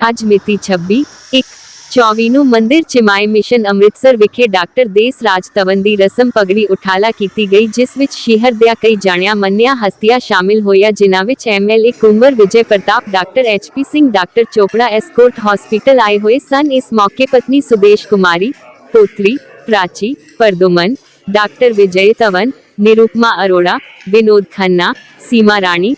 आज मिति छब्बी, एक, चौवीनू मंदिर चिमाए मिशन अमृतसर विखे डॉक्टर देश राज तवंदी रसम पगड़ी उठाला की गई, जिस विच शहर दया कई जानिया मनिया हस्तियाँ शामिल होया, जिन्हां विच MLA Kunwar Vijay Pratap, doctor HP Singh, doctor Chopra Escort hospital आए हुए सन। इस मौके पत्नी सुदेश कुमारी, पोत्री प्राची परदुमन डॉक्टर विजय तवन, निरुपमा अरोड़ा, विनोद खन्ना, सीमा रानी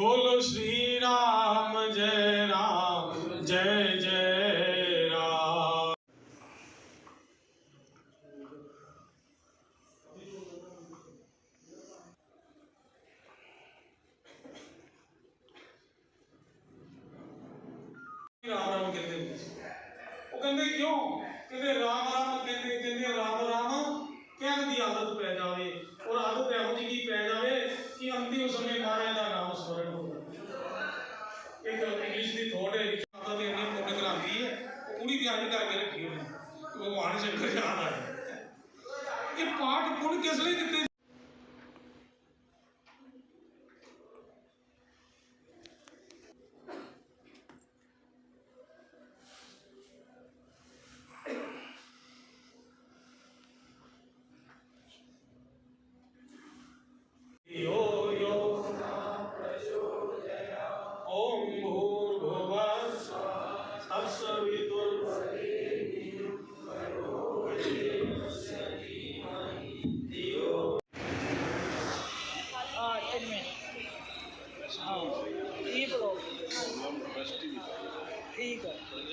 बोलो श्री राम जय राम जय जय राम ਕਹਿੰਦੇ ਕਿਉਂ? ਕਹਿੰਦੇ ਰਾਮ ਰਾਮ ਕਹਿੰਦੇ ਕਹਿੰਦੇ ਰਾਮ ਰਾਮ, ਕਹਿਣ ਦੀ ਆਦਤ ਪੈ ਜਾਵੇ। ਔਰ ਆਦਤ ਪੈ ਜਾਵੇ ਕਿ ਅੰਤਿਮ ਸਮੇਂ ਨਾਲ करके रखी है वो शंकर याद आए ये पाठ पुण्य किस लिए साइड में। हाँ ठीक है।